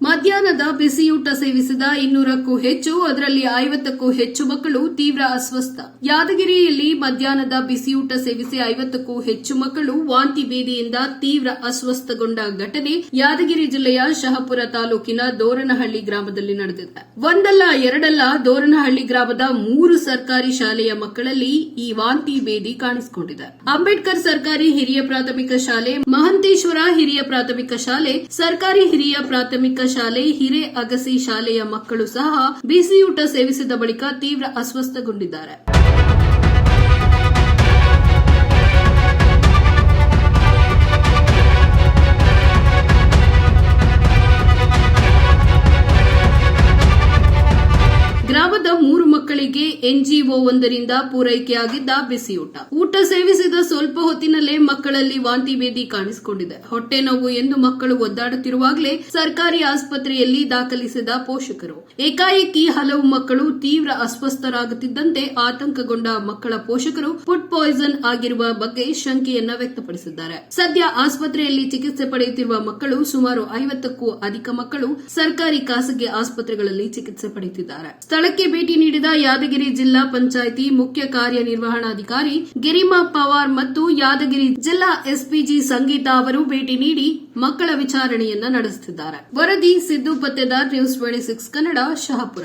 ಮಧ್ಯಾಹ್ನದ ಬಿಸಿಯೂಟ ಸೇವಿಸಿದ ಇನ್ನೂರಕ್ಕೂ ಹೆಚ್ಚು, ಅದರಲ್ಲಿ ಐವತ್ತಕ್ಕೂ ಹೆಚ್ಚು ಮಕ್ಕಳು ತೀವ್ರ ಅಸ್ವಸ್ಥ. ಯಾದಗಿರಿಯಲ್ಲಿ ಮಧ್ಯಾಹ್ನದ ಬಿಸಿಯೂಟ ಸೇವಿಸಿ ಐವತ್ತಕ್ಕೂ ಹೆಚ್ಚು ಮಕ್ಕಳು ವಾಂತಿ ಭೇದಿಯಿಂದ ತೀವ್ರ ಅಸ್ವಸ್ಥಗೊಂಡ ಘಟನೆ ಯಾದಗಿರಿ ಜಿಲ್ಲೆಯ ಶಹಪುರ ತಾಲೂಕಿನ ದೋರನಹಳ್ಳಿ ಗ್ರಾಮದಲ್ಲಿ ನಡೆದಿದೆ. ಒಂದಲ್ಲ, ಎರಡಲ್ಲ ದೋರನಹಳ್ಳಿ ಗ್ರಾಮದ ಮೂರು ಸರ್ಕಾರಿ ಶಾಲೆಯ ಮಕ್ಕಳಲ್ಲಿ ಈ ವಾಂತಿ ಭೇದಿ ಕಾಣಿಸಿಕೊಂಡಿದೆ. ಅಂಬೇಡ್ಕರ್ ಸರ್ಕಾರಿ ಹಿರಿಯ ಪ್ರಾಥಮಿಕ ಶಾಲೆ, ಮಹಂತೇಶ್ವರ ಹಿರಿಯ ಪ್ರಾಥಮಿಕ ಶಾಲೆ, ಸರ್ಕಾರಿ ಹಿರಿಯ ಪ್ರಾಥಮಿಕ ಶಾಲೆ ಹಿರೆ ಅಗಸಿ ಶಾಲೆಯ ಮಕ್ಕಳು ಸಹ ಬಿಸಿಯೂಟ ಸೇವಿಸಿದ ಬಳಿಕ ತೀವ್ರ ಅಸ್ವಸ್ಥಗೊಂಡಿದ್ದಾರೆ. ಎನ್ಜಿಒ ಒಂದರಿಂದ ಪೂರೈಕೆಯಾಗಿದ್ದ ಬಿಸಿಯೂಟ. ಊಟ ಸೇವಿಸಿದ ಸ್ವಲ್ಪ ಹೊತ್ತಿನಲ್ಲೇ ಮಕ್ಕಳಲ್ಲಿ ವಾಂತಿ ಭೇದಿ ಕಾಣಿಸಿಕೊಂಡಿದೆ. ಹೊಟ್ಟೆ ನೋವು ಎಂದು ಮಕ್ಕಳು ಒದ್ದಾಡುತ್ತಿರುವಾಗಲೇ ಸರ್ಕಾರಿ ಆಸ್ಪತ್ರೆಯಲ್ಲಿ ದಾಖಲಿಸಿದ ಪೋಷಕರು. ಏಕಾಏಕಿ ಹಲವು ಮಕ್ಕಳು ತೀವ್ರ ಅಸ್ವಸ್ಥರಾಗುತ್ತಿದ್ದಂತೆ ಆತಂಕಗೊಂಡ ಮಕ್ಕಳ ಪೋಷಕರು ಫುಡ್ ಪಾಯ್ಸನ್ ಆಗಿರುವ ಬಗ್ಗೆ ಶಂಕೆಯನ್ನ ವ್ಯಕ್ತಪಡಿಸಿದ್ದಾರೆ. ಸದ್ಯ ಆಸ್ಪತ್ರೆಯಲ್ಲಿ ಚಿಕಿತ್ಸೆ ಪಡೆಯುತ್ತಿರುವ ಮಕ್ಕಳು ಸುಮಾರು ಐವತ್ತಕ್ಕೂ ಅಧಿಕ ಮಕ್ಕಳು ಸರ್ಕಾರಿ ಖಾಸಗಿ ಆಸ್ಪತ್ರೆಗಳಲ್ಲಿ ಚಿಕಿತ್ಸೆ ಪಡೆಯುತ್ತಿದ್ದಾರೆ. ಸ್ಥಳಕ್ಕೆ ಭೇಟಿ ನೀಡಿದ ಯಾದಗಿರಿ ಜಿಲ್ಲಾ ಪಂಚಾಯಿತಿ ಮುಖ್ಯ ಕಾರ್ಯನಿರ್ವಹಣಾಧಿಕಾರಿ ಗಿರಿಮಾ ಪವಾರ್ ಮತ್ತು ಯಾದಗಿರಿ ಜಿಲ್ಲಾ ಎಸ್ಪಿಜಿ ಸಂಗೀತ ಅವರು ಭೇಟಿ ನೀಡಿ ಮಕ್ಕಳ ವಿಚಾರಣೆಯನ್ನ ನಡೆಸುತ್ತಿದ್ದಾರೆ. ವರದಿ Siddu Pattedar news twenty six Kannada Shahapur.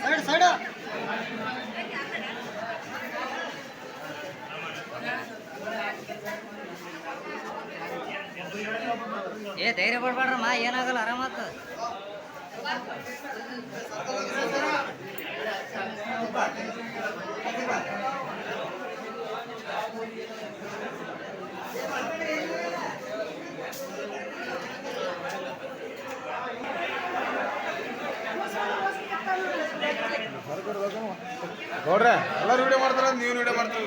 ಸ್ವಲ್ಪ ಸೈಡ್ ಏ ಧೈರ್ಯ ಪಡ್ಬೇಡ್ರಮ್ಮ ಏನಾಗಲ್ಲ ಆರಾಮಾತ ನೋಡ್ರೆ ಎಲ್ಲರೂ ವಿಡಿಯೋ ಮಾಡ್ತಾರ ನೀವು ವಿಡಿಯೋ ಮಾಡ್ತೀವಿ.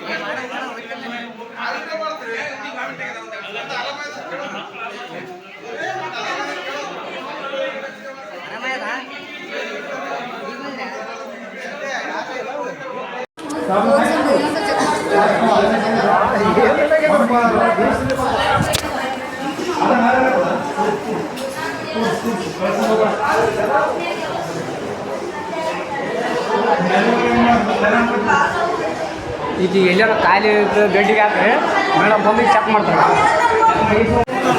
ಇದು ಎಲ್ಲರೂ ಖಾಲಿ ಇದ್ದು ಗಡ್ಡಿಗೆ ಹಾಕ್ರಿ ಮೇಡಮ್ ಬಂದು ಚೆಕ್ ಮಾಡ್ತಾರೆ.